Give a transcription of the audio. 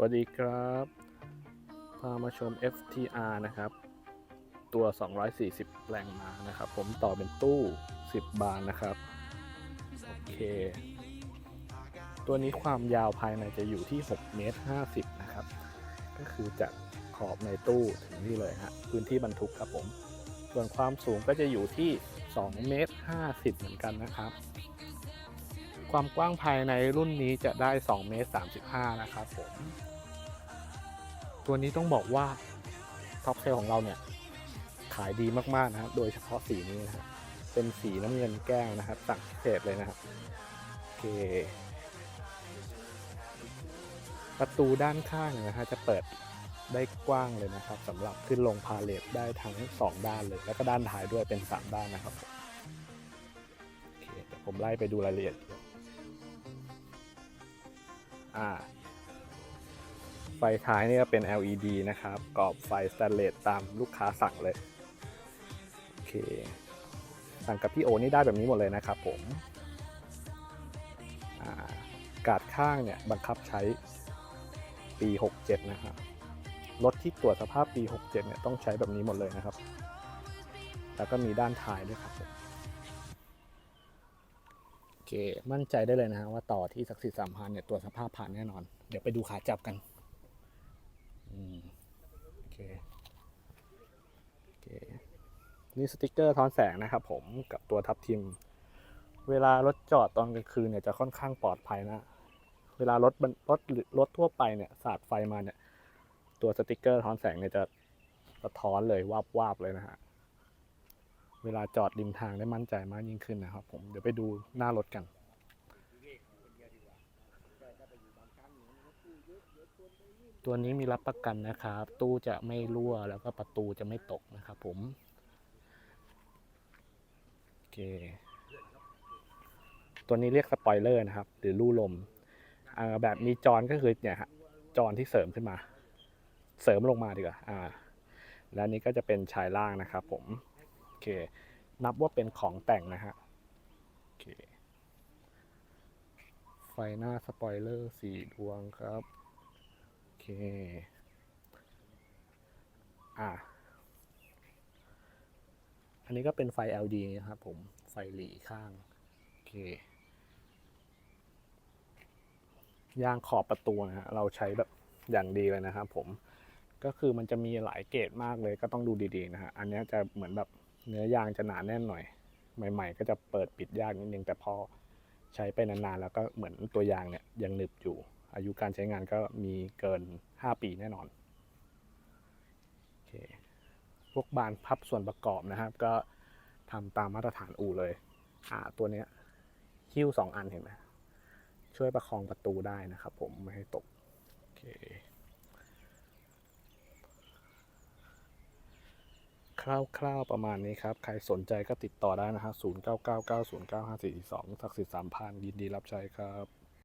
วัสดีครับ พามาชม FTR นะครับ ตัว 240 แรงม้านะครับ ผมต่อเป็นตู้ 10 บานนะครับ โอเค ตัวนี้ความยาวภายในจะอยู่ที่6เมตร50 นะครับ ก็คือจากขอบในตู้ถึงนี่เลยฮะ พื้นที่บรรทุกครับผม ส่วนความสูงก็จะอยู่ที่2เมตร50 เหมือนกันนะครับ ความกว้างภายในรุ่นนี้จะได้2เมตร35 นะครับผม ตัวนี้ต้องบอกว่าท็อปเซลของเราเนี่ยขายดีมากๆนะครับ โดยเฉพาะสีนี้นะครับเป็นสีน้ำเงินแก้วนะครับสั่งพิเศษเลยนะครับโอเค ประตูด้านข้างนะฮะจะเปิดได้กว้างเลยนะครับสำหรับขึ้นลงพาเลทได้ทั้ง 2 ด้านเลย แล้วก็ด้านท้ายด้วยเป็น 3 ด้านนะครับโอเคเดี๋ยวผมไล่ไปดูรายละเอียดอ่า ไฟท้ายนี่ยเป็น LED นะครับกรอบไฟสแตนเลสตามลูกค้าสั่งเลยโอเคสั่งกับพี่โอนี่ได้แบบนี้หมดเลยนะครับผมอ่ากาดข้างเนี่ยบังคับใช้ปี 67 นะครับรถที่ตรวจสภาพปี 67 เนี่ยต้องใช้แบบนี้หมดเลยนะครับ แล้วก็มีด้านท้ายด้วยครับโอเค มั่นใจได้เลยนะฮะว่าต่อที่ศักสิทธิ์สามพันเนี่ยตรวจสภาพผ่านแน่นอน เดี๋ยวไปดูขาจับกัน เคโอเคนี่สติกเกอร์ทอนแสงนะครับผมกับตัวทับทิม เวลารถจอดตอนกลางคืนเนี่ยจะค่อนข้างปลอดภัยนะ เวลารถรถรถทั่วไปเนี่ยสาดไฟมาเนี่ย ตัวสติกเกอร์ทอนแสงเนี่ยจะสะท้อนเลยวาบวาบๆเลยนะฮะเวลาจอดริมทางได้มั่นใจมากยิ่งขึ้นนะครับผมเดี๋ยวไปดูหน้ารถกัน ตัวนี้มีรับประกันนะครับ ตู้จะไม่รั่วแล้วก็ประตูจะไม่ตกนะครับผม โอเค ตัวนี้เรียกสปอยเลอร์นะครับ หรือลู่ลมอ่าแบบมีจอนก็คือเนี่ยฮะจอนที่เสริมขึ้นมา เสริมลงมาดีกว่าอ่า และนี้ก็จะเป็นชายล่างนะครับผม โอเค นับว่าเป็นของแต่งนะฮะโอเค ไฟหน้าสปอยเลอร์สีดวงครับ โอเค อะ อันนี้ก็เป็นไฟ LD นะครับผม ไฟหลีข้าง โอเค ยางขอบประตูนะฮะ เราใช้แบบอย่างดีเลยนะครับผม ก็คือมันจะมีหลายเกรดมากเลยก็ต้องดูดีๆนะฮะ อันนี้จะเหมือนแบบเนื้อยางจะหนาแน่นหน่อย ใหม่ ๆ ก็จะเปิดปิดยากนิดนึงแต่พอ ใช้ไปนานๆ แล้วก็เหมือนตัวยางเนี่ยยังหนึบอยู่ อายุการใช้งานก็มีเกิน 5 ปีแน่นอนโอเคพวกบานพับส่วนประกอบนะครับ ก็ทำตามมาตรฐานอู่เลยอ่าตัวเนี้ยคิ้วสองอันเห็นไหมช่วยประคองประตูได้นะครับผมไม่ให้ตก โอเค คร่าวๆประมาณนี้ครับ ใครสนใจก็ติดต่อได้นะฮะ0 9 9 9 0 9 5 4 2ศักดิ์สิทธิ์สามพันยินดีรับใช้ครับ